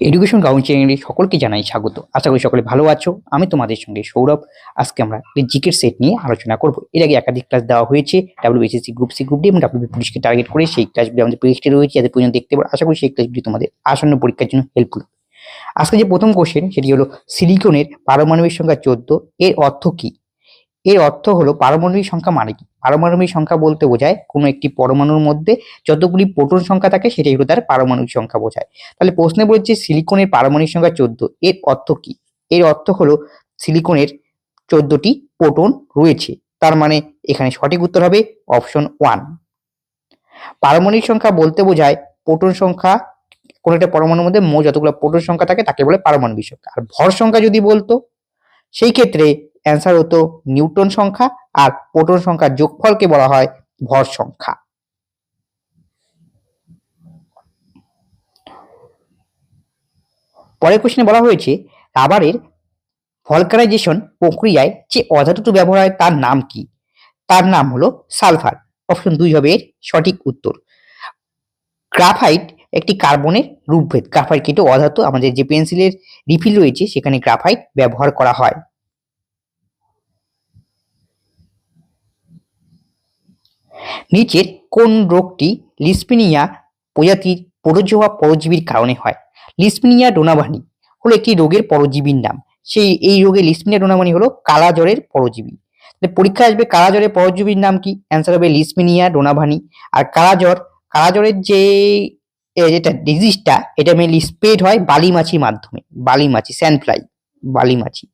Education চ্যানেলে সকলকে জানাই স্বাগত। আশা করি সকলে ভালো আছো। আমি তোমাদের সঙ্গে সৌরভ। আজকে আমরা জিকের সেট নিয়ে আলোচনা করব। এর আগে একাধিক ক্লাস দেওয়া হয়েছে। WBCC group C group D এবং ডাব্লিউবি পুলিশকে টার্গেট করে সেই ক্লাসগুলি আমাদের প্লেলিস্টে রয়েছে। যাদের পর্যন্ত দেখতে পারো। আশা করি সেই ক্লাসগুলি তোমাদের আসন্ন পরীক্ষার জন্য হেল্পফুল আজকে যে প্রথম কোশ্চেন সেটি হলো সিলিকনের পারমাণবিক সংখ্যা চোদ্দ। এর অর্থ কি? এর অর্থ হলো পারমাণবিক সংখ্যা মানে কি? পারমাণবিক সংখ্যা বলতে বোঝায় কোনো একটি পরমাণুর মধ্যে যতগুলি প্রোটন সংখ্যা থাকে সেটাই হলো তার পারমাণবিক সংখ্যা বোঝায়। তাহলে প্রশ্নে বলছে সিলিকনের পারমাণবিক সংখ্যা চোদ্দ, এর অর্থ কি? এর অর্থ হলো সিলিকনের চোদ্দটি প্রোটন রয়েছে, তার মানে এখানে সঠিক উত্তর হবে অপশন ওয়ান। পারমাণবিক সংখ্যা বলতে বোঝায় প্রোটন সংখ্যা কোনো একটা পরমাণুর মধ্যে মোট যতগুলো প্রোটন সংখ্যা থাকে তাকে বলে পারমাণবিক সংখ্যা। আর ভর সংখ্যা যদি বলতো, সেই ক্ষেত্রে অ্যান্সার হতো নিউটন সংখ্যা আর প্রোটন সংখ্যার যোগফলকে বলা হয় ভর সংখ্যা। পরের কোশ্চেনে বলা হয়েছে, রাবারের ভলকারাইজেশন প্রক্রিয়ায় যে অধাতুটি ব্যবহার হয় তার নাম কি? তার নাম হলো সালফার। অপশন দুই হবে এর সঠিক উত্তর। গ্রাফাইট একটি কার্বনের রূপভেদ। গ্রাফাইট কিন্তু অধাতু, আমাদের যে পেন্সিলের রিফিল রয়েছে, সেখানে গ্রাফাইট ব্যবহার করা হয়। নিচের কোন রোগটি লিসপিনিয়া প্রজাতির প্রোটোজোয়া পরজীবীর কারণে হয়? লিসপিনিয়া ডোনাভানি হলো একটি রোগের পরজীবীর নাম। সেই, এই রোগে লিসপিনিয়া ডোনাভানি হলো কালা জ্বরের পরজীবী। তাহলে পরীক্ষায় আসবে কালা জ্বরের পরজীবীর নাম কি? অ্যান্সার হবে লিসপিনিয়া ডোনাভানি। আর কালা জ্বর কালা জ্বরের যে যেটা ডিজিজটা এটা মেনলি স্প্রেড হয় বালি মাছির মাধ্যমে। বালি মাছি স্যান্ডফ্লাই বালি মাছি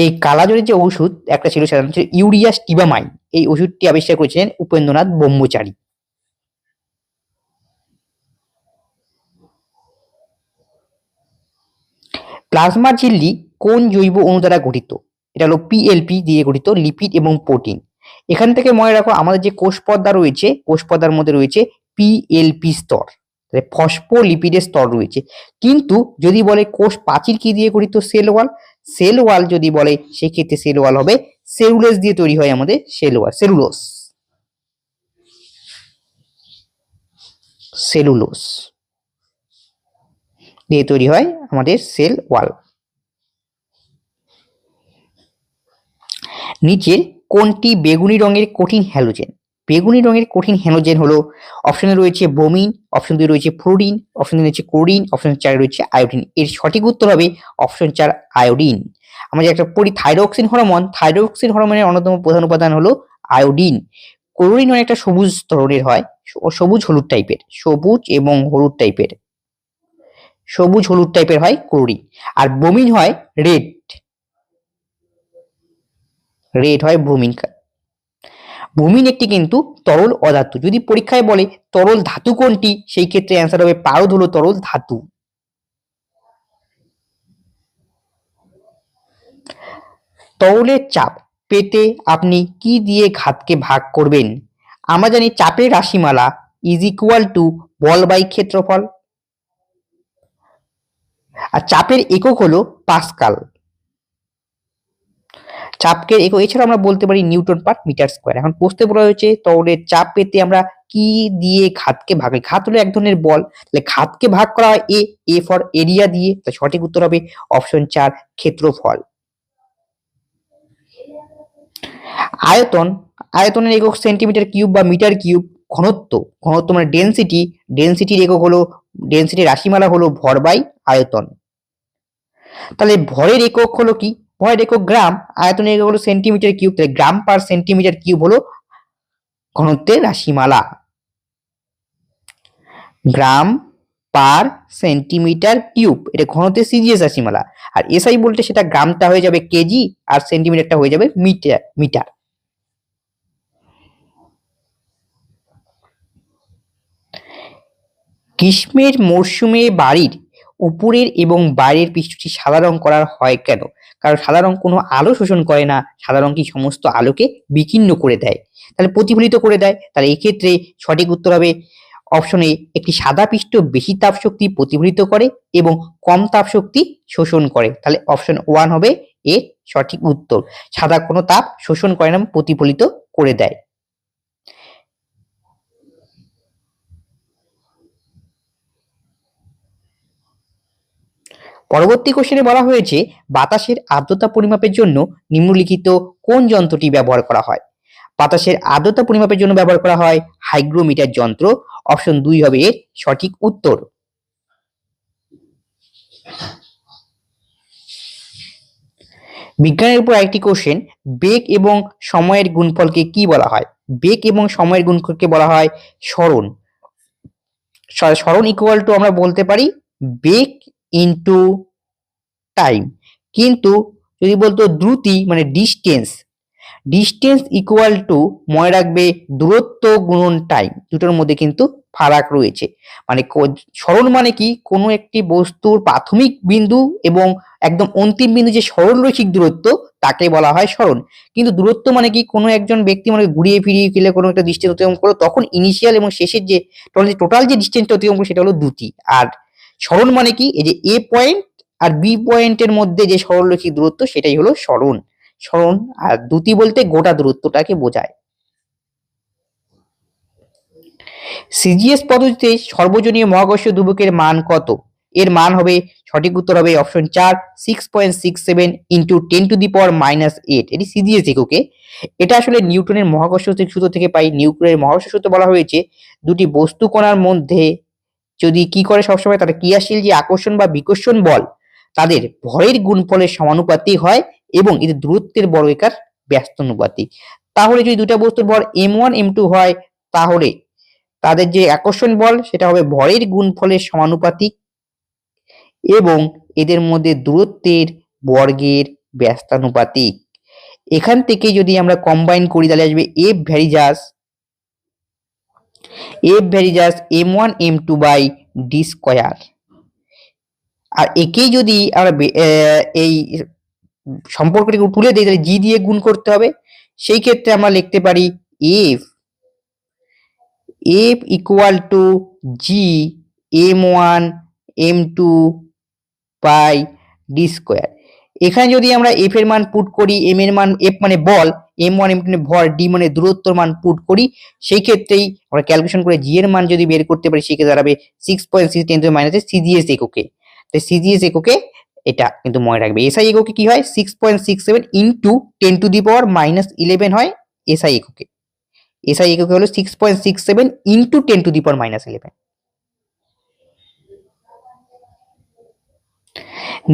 এই কালাজরের যে ওষুধ একটা ছিল সেটা হচ্ছে ইউরিয়া স্টিবামাইন। এই ওষুধটি আবিষ্কার করেছিলেন উপেন্দ্রনাথ ব্রহ্মচারী। প্লাজমা ঝিল্লি কোন জৈব অণু দ্বারা গঠিত? এটা হলো পিএলপি দিয়ে গঠিত লিপিড এবং প্রোটিন এখান থেকে মনে রাখো, আমাদের যে কোষ পর্দা রয়েছে কোষ পর্দার মধ্যে রয়েছে পিএলপি স্তর। ফসফোলিপিডের স্তর রয়েছে। কিন্তু যদি বলে কোষ প্রাচীর কি দিয়ে গঠিত? Cell wall. সেল ওয়াল যদি বলে, সেক্ষেত্রে সেল ওয়াল হবে সেলুলোজ দিয়ে তৈরি হয় আমাদের সেল ওয়াল সেলুলোস সেলুলোজ দিয়ে তৈরি হয় আমাদের সেল ওয়াল। নিচের কোনটি বেগুনি রঙের কঠিন হ্যালোজেন বেগুনি রঙের কঠিন হ্যালোজেন হলো। অপশনে রয়েছে বোমিন অপশন দুই রয়েছে ফ্লোরিন অপশন তিন রয়েছে ক্লোরিন অপশন চার রয়েছে আয়োডিন এর সঠিক উত্তর হবে অপশন চার আয়োডিন আমরা যে একটা পড়ি থাইরক্সিন হরমোন থাইরক্সিন হরমোনের অন্যতম প্রধান উপাদান হলো আয়োডিন ক্লোরিন অনেকটা সবুজ ধরনের হয় সবুজ হলুদ টাইপের সবুজ এবং হলুদ টাইপের সবুজ হলুদ টাইপের হয় ক্লোরিন আর ব্রোমিন হয় রেড রেড হয় ব্রোমিন ব্রোমিন একটি কিন্তু তরল অধাতু যদি পরীক্ষায় বলে তরল ধাতু কোনটি, সেই ক্ষেত্রে অ্যান্সার হবে পারদ হলো তরল ধাতু। তরলের চাপ পেতে আপনি কি দিয়ে ঘাতকে ভাগ করবেন? আমরা জানি চাপের রাশিমালা ইজ ইকুয়াল টু বল বাই ক্ষেত্রফল। আর চাপের একক হলো পাস্কাল। চাপকে একক এছাড়া আমরা বলতে পারি নিউটন পার মিটার স্কোয়ার। এখন প্রশ্নে বলা হয়েছে, তরলের চাপ পেতে আমরা কি দিয়ে ঘাতকে ভাগ? ঘাত হলো এক ধরনের বল। তাহলে ঘাতকে ভাগ করা হয় এ এ ফর এরিয়া দিয়ে। তাই সঠিক উত্তর হবে অপশন চার, ক্ষেত্রফল। আয়তন, আয়তনের একক সেন্টিমিটার কিউব বা মিটার কিউব ঘনত্ব। ঘনত্ব মানে ডেনসিটি ডেনসিটির একক হলো ডেনসিটির রাশিমালা হলো ভর বাই আয়তন। তাহলে ভরের একক হলো কি? ভরের দেখো গ্রাম, আয়তনের একক হলো সেন্টিমিটার কিউব তাহলে গ্রাম পার সেন্টিমিটার কিউব হলো ঘনত্বের রাশিমালা। গ্রাম পার সেন্টিমিটার কিউব এটা ঘনত্বের সিজিএস রাশিমালা। আর এসআই বলতে সেটা গ্রামটা হয়ে যাবে কেজি, আর সেন্টিমিটারটা হয়ে যাবে মিটার মিটার। গ্রীষ্মের মরশুমে বাড়ির উপরের এবং বাইরের পৃষ্ঠটি সাদা রং করা হয় কেন? কারণ সাদা রং কোনো আলো শোষণ করে না, সাদা রং কি সমস্ত আলোকে বিকীর্ণ করে দেয়। তাহলে প্রতিফলিত করে দেয়। তাহলে এক্ষেত্রে সঠিক উত্তর হবে অপশনে একটি সাদা পৃষ্ঠ বেশি তাপ শক্তি প্রতিফলিত করে এবং কম তাপ শক্তি শোষণ করে। তাহলে অপশন ওয়ান হবে এর সঠিক উত্তর। সাদা কোনো তাপ শোষণ করে না, প্রতিফলিত করে দেয়। পরবর্তী কোশ্চেনে বলা হয়েছে, বাতাসের আর্দ্রতা পরিমাপের জন্য নিম্নলিখিত কোন যন্ত্রটি ব্যবহার করা হয়? বাতাসের আর্দ্রতা পরিমাপের জন্য ব্যবহার করা হয় হাইগ্রোমিটার যন্ত্র। অপশন দুই হবে এর সঠিক উত্তর। বিজ্ঞানের উপর একটি কোশ্চেন বেগ এবং সময়ের গুণফলকে কি বলা হয়? বেগ এবং সময়ের গুণফলকে বলা হয় স্মরণ। স্মরণ ইকুয়াল টু আমরা বলতে পারি বেগ ইনটু টাইম কিন্তু যদি বলতো দ্রুতি মানে ডিস্টেন্স ডিস্টেন্স ইকুয়াল টু মনে রাখবে দূরত্ব গুণন টাইম দুটোর মধ্যে কিন্তু ফারাক রয়েছে। মানে স্মরণ মানে কি? কোনো একটি বস্তুর প্রাথমিক বিন্দু এবং একদম অন্তিম বিন্দু যে সরলরৈখিক দূরত্ব, তাকে বলা হয় স্মরণ কিন্তু দূরত্ব মানে কি? কোনো একজন ব্যক্তি মানে ঘুরিয়ে ফিরিয়ে গেলে কোনো একটা ডিস্টেন্স অতিক্রম করল, তখন ইনিশিয়াল এবং শেষের যে টোটাল যে ডিস্টেন্সটা অতিক্রম করল, সেটা হলো দ্রুতি। আর স্মরণ মানে কি? এই যে এ পয়েন্ট আর বি পয়েন্টের মধ্যে যে সরলরৈখিক দূরত্ব, সেটাই হলো স্মরণ। স্মরণ আর দ্রুতি বলতে গোটা দূরত্বটাকে বোঝায়। সিজিএস পদ্ধতিতে সর্বজনীয় মহাকর্ষীয় দুবকের মান কত? এর মান হবে, সঠিক উত্তর হবে অপশন চার six point six seven into ten to the power minus eight এটি সিজিএস এককে এটা আসলে নিউটনের মহাকর্ষ সূত্র থেকে পাই। নিউটনের মহাকর্ষ সূত্র বলা হয়েছে, দুটি বস্তু কণার মধ্যে যদি কি করে সবসময় তাদের ক্রিয়াশীল যে আকর্ষণ বা বিকর্ষণ বল, তাদের ভরের গুণফলের সমানুপাতিক হয় এবং এদের দূরত্বের বর্গেকার ব্যস্তানুপাতিক তাহলে যদি দুটা বস্তুর ভর এম ওয়ান এম টু হয়, তাহলে তাদের যে আকর্ষণ বল, সেটা হবে ভরের গুণফলের সমানুপাতিক এবং এদের মধ্যে দূরত্বের বর্গের ব্যস্তানুপাতিক। এখান থেকে যদি আমরা কম্বাইন করি, তাহলে আসবে F varies as F varies as M one M two by D square আর একেই যদি আমরা এই সম্পর্কটিকে তুলে দিই, তাহলে জি দিয়ে গুণ করতে হবে। সেই ক্ষেত্রে আমরা লিখতে পারি F F equal to G M one M two by D square এখানে যদি আমরা এফ এর মান পুট করি এম এর মান এফ মানে বল এম ওয়ান এম টু ভর ডি মানে দূরত্বর মান পুট করি, সেই ক্ষেত্রেই আমরা ক্যালকুলেশন করে জি এর মান যদি বের করতে পারি সেক্ষেত্রে দাঁড়াবে six point six ten minus CGS এককে। তাই সিজিএস এককে, এটা কিন্তু মনে রাখবে। এসআই এককে কি হয়? Six point six seven into ten to the power minus eleven হয় এসআই এককে। এসআই এককে হলো six point six seven into ten to the power minus eleven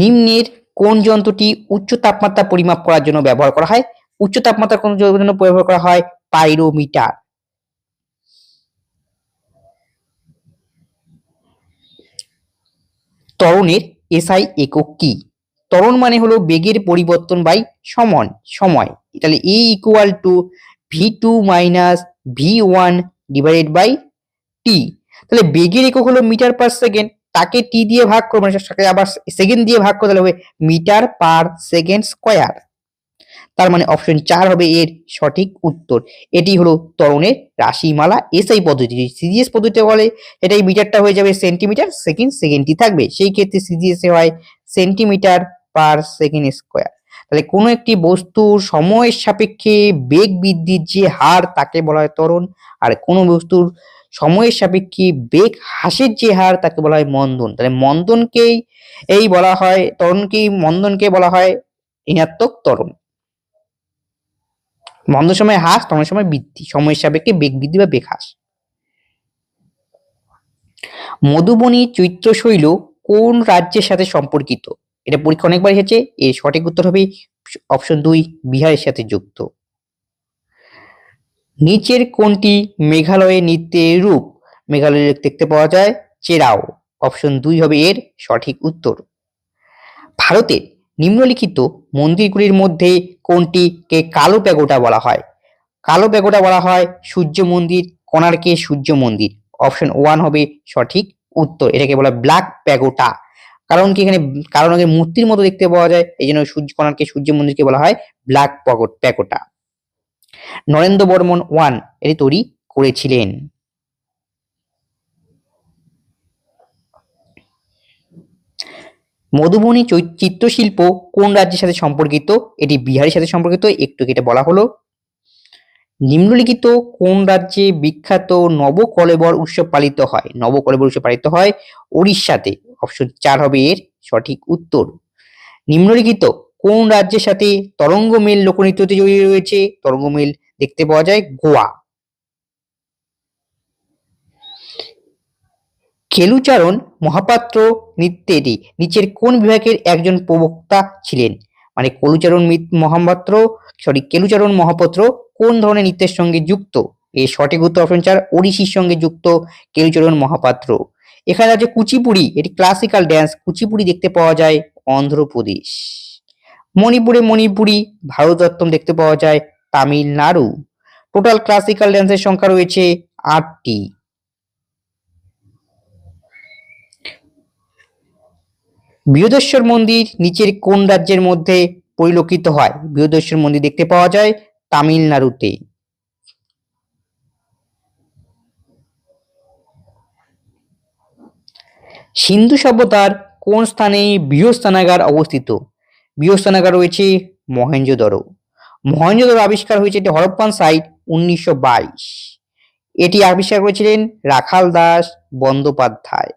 নিম্নের কোন যন্ত্রটি উচ্চ তাপমাত্রা পরিমাপ করার জন্য ব্যবহার করা হয়? উচ্চ তাপমাত্রা কোন যন্ত্রের জন্য ব্যবহার করা হয় পাইরোমিটার। ত্বরণের এসআই একক কি? ত্বরণ মানে হলো বেগের পরিবর্তন বাই সমন, সময়। তাহলে A equal to V two minus V one divided by T তাহলে বেগের একক হলো মিটার পার সেকেন্ড তাকে টি দিয়ে ভাগ করব মানে আবার সেকেন্ড দিয়ে ভাগ করতে হবে মিটার পার সেকেন্ড স্কোয়ার তার মানে অপশন চার হবে এর সঠিক উত্তর। এটি হলো ত্বরণের রাশিমালা। এসআই পদ্ধতি সিজিএস পদ্ধতিতে বলে এটাই মিটারটা হয়ে যাবে সেন্টিমিটার সেকেন্ড সেকেন্ডটি থাকবে। সেই ক্ষেত্রে সিজিএস হয় সেন্টিমিটার পার সেকেন্ড স্কোয়ার তাহলে কোনো একটি বস্তুর সময়ের সাপেক্ষে বেগ বৃদ্ধির যে হার, তাকে বলা হয় ত্বরণ। আর কোনো বস্তুর সময়ের সাপেক্ষে বেগ হ্রাসের যে হার, তাকে বলা হয় মন্দন। তাহলে মন্দনকেই, এই বলা হয়, ত্বরণকেই মন্দনকে বলা হয় ঋণাত্মক ত্বরণ। মন্দন সময় হ্রাস ত্বরণের সময় বৃদ্ধি। সময়ের সাপেক্ষে বেগ বৃদ্ধি বা বেগ হ্রাস মধুবনী চৈত্রশৈল কোন রাজ্যের সাথে সম্পর্কিত? এটা পরীক্ষা অনেকবার এসেছে এর সঠিক উত্তর হবে অপশন দুই, বিহারের সাথে যুক্ত। নিচের কোনটি মেঘালয়ের নৃত্যের রূপ? মেঘালয়ে দেখতে পাওয়া যায় চেরাও। অপশন দুই হবে এর সঠিক উত্তর। ভারতের নিম্নলিখিত মন্দিরগুলির মধ্যে কোনটিকে কালো প্যাগোটা বলা হয়? কালো প্যাগোটা বলা হয় সূর্য মন্দির, কোণার্কে সূর্য মন্দির। অপশন ওয়ান হবে সঠিক উত্তর। এটাকে বলা ব্ল্যাক প্যাগোটা কারণ কি এখানে, কারণ আগে মূর্তির মতো দেখতে পাওয়া যায়, এই জন্য সূর্য, কোণার্কে সূর্য মন্দিরকে বলা হয় black pagoda Narendra Barman one এটি তৈরি করেছিলেন। মধুবনী চিত্রশিল্প কোন রাজ্যের সাথে সম্পর্কিত? এটি বিহারের সাথে সম্পর্কিত, একটু এটা বলা হলো। নিম্নলিখিত কোন রাজ্যে বিখ্যাত নবকলেবর উৎসব পালিত হয়? নবকলেবর উৎসব পালিত হয় উড়িষ্যাতে অপশন চার হবে এর সঠিক উত্তর। নিম্নলিখিত কোন রাজ্যের সাথে তরঙ্গ মেল লোকনৃত্যতে জড়িয়ে রয়েছে? তরঙ্গ মেল দেখতে পাওয়া যায় গোয়া। কেলুচারণ মহাপাত্র নৃত্যেরই। নিচের কোন বিভাগের একজন প্রবক্তা ছিলেন? মানে কলুচারণ মহাপাত্র সরি কেলুচারণ মহাপাত্র কোন ধরনের নৃত্যের সঙ্গে যুক্ত? এর সঠিক উত্তর অপশন চার, ওড়িশির সঙ্গে যুক্ত কেলুচরণ মহাপাত্র। এখানে আছে কুচিপুড়ি, এটি ক্লাসিক্যাল ড্যান্স কুচিপুড়ি দেখতে পাওয়া যায় অন্ধ্রপ্রদেশ। মণিপুরে মণিপুরি ভারতনাট্যম দেখতে পাওয়া যায় তামিলনাড়ু। টোটাল ক্লাসিক্যাল ড্যান্সের সংখ্যা রয়েছে আটটি। বৃহদেশ্বর মন্দির নিচের কোন রাজ্যের মধ্যে পরিলক্ষিত হয়? বৃহদেশ্বর মন্দির দেখতে পাওয়া যায় তামিলনাড়ুতে। সিন্ধু সভ্যতার কোন স্থানে বৃহস্থানাগার অবস্থিত? বৃহস্থানাগার রয়েছে মহেঞ্জোদড়ো মহেঞ্জোদড়ো আবিষ্কার হয়েছে এটি হরপ্পান সাইট উনিশশো বাইশ। এটি আবিষ্কার করেছিলেন রাখাল দাস বন্দ্যোপাধ্যায়।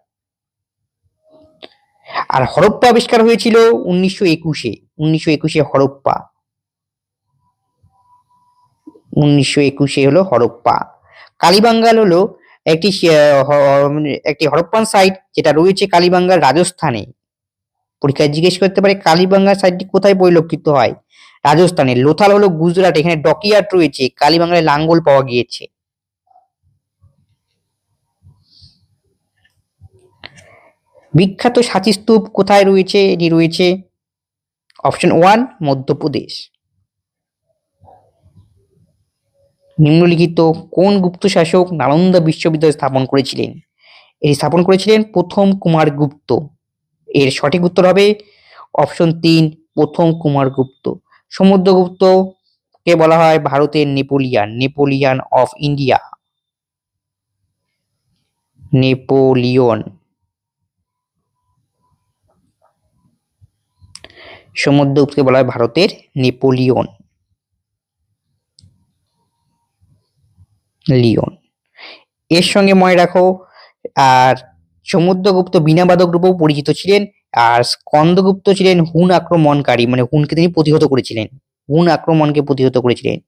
আর হরপ্পা আবিষ্কার হয়েছিল উনিশশো একুশে উনিশশো একুশে হরপ্পা। উনিশশো একুশে হলো হরপ্পা। কালীবাঙ্গাল হলো একটি মানে একটি হরপ্পান সাইট যেটা রয়েছে কালীবাঙ্গাল রাজস্থানে। পরীক্ষায় জিজ্ঞেস করতে পারে কালীবাঙ্গাল সাইটটি কোথায় পরিলক্ষিত হয়। রাজস্থানে লোথাল হলো গুজরাট, এখানে ডকিয়ার্ড রয়েছে, কালীবাঙ্গালে লাঙ্গল পাওয়া গিয়েছে। বিখ্যাত সাঁচি স্তূপ কোথায় রয়েছে? এটি রয়েছে অপশন ওয়ান, মধ্যপ্রদেশ। নিম্নলিখিত কোন গুপ্ত শাসক নালন্দা বিশ্ববিদ্যালয় স্থাপন করেছিলেন? এটি স্থাপন করেছিলেন প্রথম কুমার গুপ্ত। এর সঠিক উত্তর হবে অপশন তিন, প্রথম কুমার গুপ্ত। সমুদ্রগুপ্ত কে বলা হয়? ভারতের Napoleon Napoleon of India. Napoleon. সমুদ্রগুপ্তকে বলা হয় ভারতের নেপোলিয়ন। লিওন। এর সঙ্গে মনে রাখো, আর সমুদ্রগুপ্ত বিনাবাদক রূপেও পরিচিত ছিলেন, আর স্কন্দগুপ্ত ছিলেন হুন আক্রমণকারী মানে হুনকে তিনি প্রতিহত করেছিলেন। হুন আক্রমণকে প্রতিহত করেছিলেন।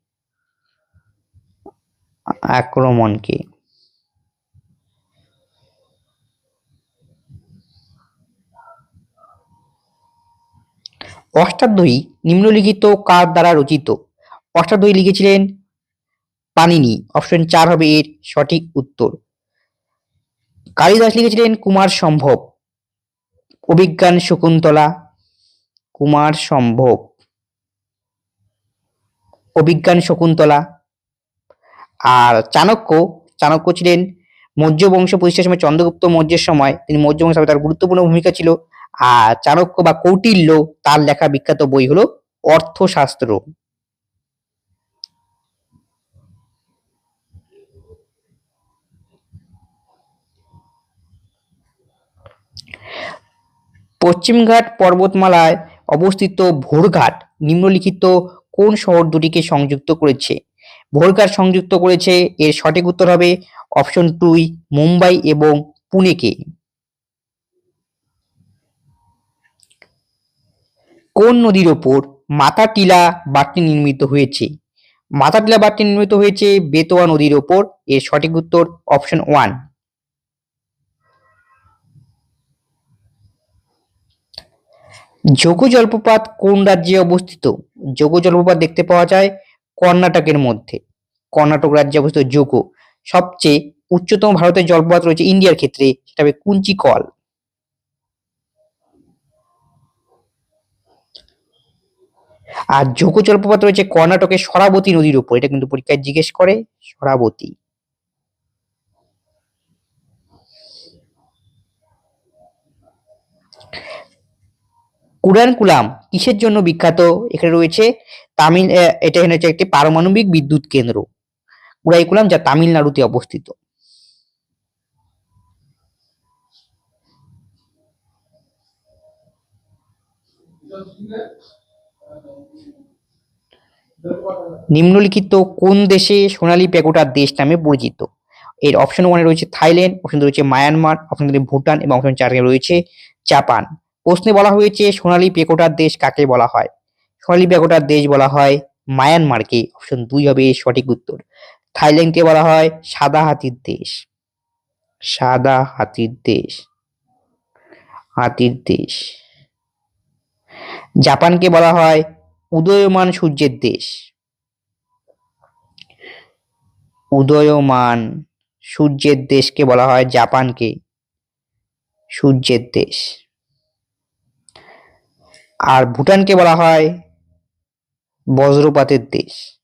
আক্রমণকে। অষ্টাধ্যায়ী নিম্নলিখিত কার দ্বারা রচিত। অষ্টাধ্যায়ী লিখেছিলেন পানিনি অপশন চার হবে এর সঠিক উত্তর। কালিদাস লিখেছিলেন কুমার সম্ভব। অভিজ্ঞান শকুন্তলা, কুমার সম্ভব। অভিজ্ঞান শকুন্তলা। আর চাণক্য চাণক্য ছিলেন মৌর্য বংশ প্রতিষ্ঠার সময়, চন্দ্রগুপ্ত মৌর্যের সময়। তিনি মৌর্য বংশে তার গুরুত্বপূর্ণ ভূমিকা ছিল আর চাণক্য বা কৌটিল্য, তার লেখা বিখ্যাত বই হলো অর্থশাস্ত্র। পশ্চিমঘাট পর্বতমালায় অবস্থিত ভোরঘাট নিম্নলিখিত কোন শহর দুটিকে সংযুক্ত করেছে? ভোরঘাট সংযুক্ত করেছে, এর সঠিক উত্তর হবে অপশন টুই মুম্বাই এবং পুনেকে। কোন নদীর ওপর মাতাটিলা বাঁধটি নির্মিত হয়েছে? মাতাটিলা বাঁধটি নির্মিত হয়েছে বেতোয়া নদীর ওপর। এর সঠিক উত্তর অপশন ওয়ান। যোগ জলপ্রপাত কোন রাজ্যে অবস্থিত? যোগ জলপ্রপাত দেখতে পাওয়া যায় কর্ণাটকের মধ্যে। কর্ণাটক রাজ্যে অবস্থিত যোগ। সবচেয়ে উচ্চতম ভারতের জলপ্রপাত রয়েছে ইন্ডিয়ার ক্ষেত্রে, সেটা হবে কুঞ্চিকল। আর যোগ জলপ্রপাত রয়েছে কর্ণাটকের সরাবতী নদীর উপর। এটা কিন্তু পরীক্ষায় জিজ্ঞেস করে সরাবতী। কুরানকুলাম কিসের জন্য বিখ্যাত? এখানে রয়েছে তামিল এটা এখানে হচ্ছে একটি পারমাণবিক বিদ্যুৎ কেন্দ্র। কুরাইকুলাম যা তামিলনাড়ুতে অবস্থিত। নিম্নলিখিত কোন দেশে সোনালী প্যাগোডার দেশ নামে পরিচিত? এর অপশন ওয়ানে রয়েছে থাইল্যান্ড অপশন রয়েছে মায়ানমার অপশন দুই ভুটান এবং অপশন চারে রয়েছে জাপান। প্রশ্নে বলা হয়েছে সোনালী পেকোটার দেশ কাকে বলা হয়? সোনালী পেকোটার দেশ বলা হয় মায়ানমারকে। অপশন দুই হবে সঠিক উত্তর। থাইল্যান্ডকে বলা হয় সাদা হাতির দেশ। সাদা হাতির দেশ। হাতির দেশ। জাপানকে বলা হয় উদয়মান সূর্যের দেশ। উদয়মান সূর্যের দেশকে বলা হয় জাপানকে সূর্যের দেশ। আর ভুটানকে বলা হয় বজ্রপাতের দেশ।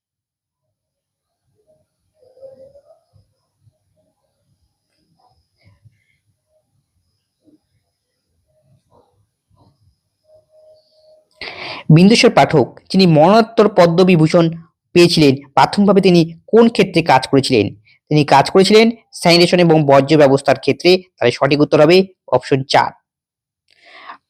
বিন্দুস্বর পাঠক যিনি মরণোত্তর পদ্মবিভূষণ পেয়েছিলেন, প্রাথমিকভাবে তিনি কোন ক্ষেত্রে কাজ করেছিলেন? তিনি কাজ করেছিলেন স্যানিটেশন এবং বর্জ্য ব্যবস্থার ক্ষেত্রে। তাহলে সঠিক উত্তর হবে অপশন চার।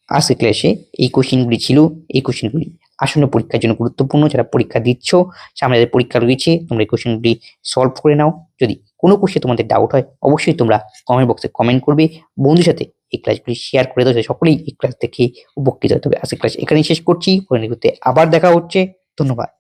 আজকে ক্লাসে এই কোশ্চেনগুলি ছিল। এই কোশ্চেনগুলি আসন্ন পরীক্ষার জন্য গুরুত্বপূর্ণ। যারা পরীক্ষা দিচ্ছ, সামনে যাদের পরীক্ষা রয়েছে, তোমরা এই কোশ্চেনগুলি সলভ করে নাও। যদি কোনো কোশ্চেন তোমাদের ডাউট হয়, অবশ্যই তোমরা কমেন্ট বক্সে কমেন্ট করবে। বন্ধুর সাথে এই ক্লাসগুলি শেয়ার করে দাও সকলেই এই ক্লাস দেখে উপকৃত হতে হবে। আজকে ক্লাস এখানেই শেষ করছি। পরবর্তীতে আবার দেখা হচ্ছে। ধন্যবাদ।